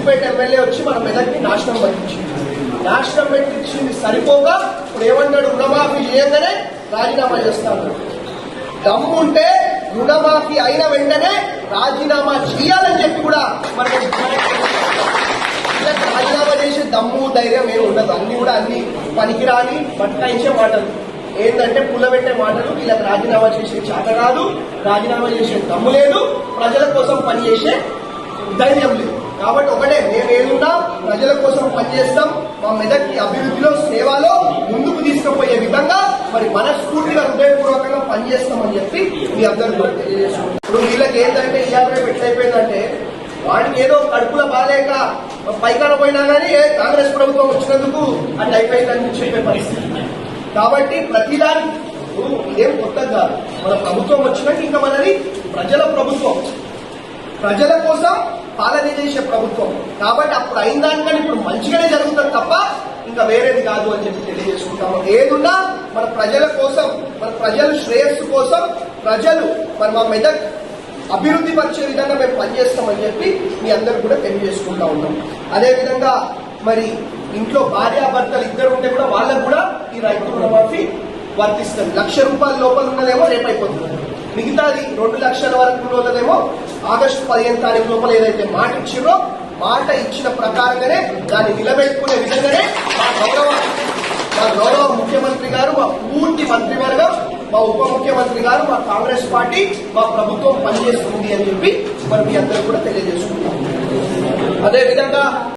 Siddipet MLA వచ్చి మన మెదక్కి నాశనం పట్టించింది. నాశనం పెట్టించింది సరిపోగా ఇప్పుడు ఏమన్నాడు రుణమాఫీ చేయగానే రాజీనామా చేస్తాను దమ్ము ఉంటే రుణమాఫీ అయిన వెంటనే రాజీనామా చేయాలని చెప్పి కూడా మనకి రాజీనామా చేసే దమ్ము ధైర్యం ఏమి ఉండదు. అన్ని కూడా అన్ని పనికిరాని బట్టాయించే మాటలు. ఏంటంటే పుల్లబెట్టే మాటలు వీళ్ళకి రాజీనామా చేసే చేత కాదు రాజీనామా చేసే దమ్ము లేదు ప్రజల కోసం పనిచేసే ధైర్యం లేదు. కాబట్టి ఒకటే మేము ఏదున్నా ప్రజల కోసం పనిచేస్తాం. మా మెదక్కి అభివృద్ధిలో సేవలో ముందుకు తీసుకుపోయే విధంగా మరి మనస్ఫూర్తిగా హృదయపూర్వకంగా పనిచేస్తామని చెప్పి మీ అందరూ కూడా ఇప్పుడు వీళ్ళకి ఏంటంటే ఇవాళ రేపు ఎట్లయిపోయిందంటే వాడికి ఏదో కడుపులో బాగాలేక పైకాన పోయినా కానీ ఏ కాంగ్రెస్ ప్రభుత్వం వచ్చినందుకు అది అయిపోయిందని చెప్పే పరిస్థితి. కాబట్టి ప్రతిదానికి ఇదేం కొత్త కాదు. మన ప్రభుత్వం వచ్చినాక ఇంకా మనది ప్రజల ప్రభుత్వం. ప్రజల కోసం పాలన చేసే ప్రభుత్వం. కాబట్టి అప్పుడు అయిన దానికన్నా ఇప్పుడు మంచిగానే జరుగుతుంది తప్ప ఇంకా వేరేది కాదు అని చెప్పి తెలియజేసుకుంటాము. ఏదున్నా మన ప్రజల కోసం మన ప్రజల శ్రేయస్సు కోసం ప్రజలు మరి మా మెదక్ అభివృద్ధి పరిచే విధంగా మేము పనిచేస్తామని చెప్పి మీ అందరు కూడా తెలియజేసుకుంటా ఉన్నాం. అదేవిధంగా మరి ఇంట్లో భార్యాభర్తలు ఇద్దరు ఉంటే కూడా వాళ్ళకు కూడా ఈ రైతు రుణమాఫీ వర్తిస్తుంది. లక్ష రూపాయల లోపల ఉన్నదేమో రేపు అయిపోతుంది. మిగతాది రెండు లక్షల వరకు ఉన్నదేమో ఆగస్టు పదిహేను తారీఖు లోపల ఏదైతే మాట ఇచ్చిరో మాట ఇచ్చిన ప్రకారంగానే దాన్ని నిలబెట్టుకునే విధంగానే మా గౌరవ మా గౌరవ ముఖ్యమంత్రి గారు మా పూర్తి మంత్రివర్గం మా ఉప ముఖ్యమంత్రి గారు మా కాంగ్రెస్ పార్టీ మా ప్రభుత్వం పనిచేస్తుంది అని చెప్పి మరి మీ అందరూ కూడా తెలియజేసుకుంటాం అదేవిధంగా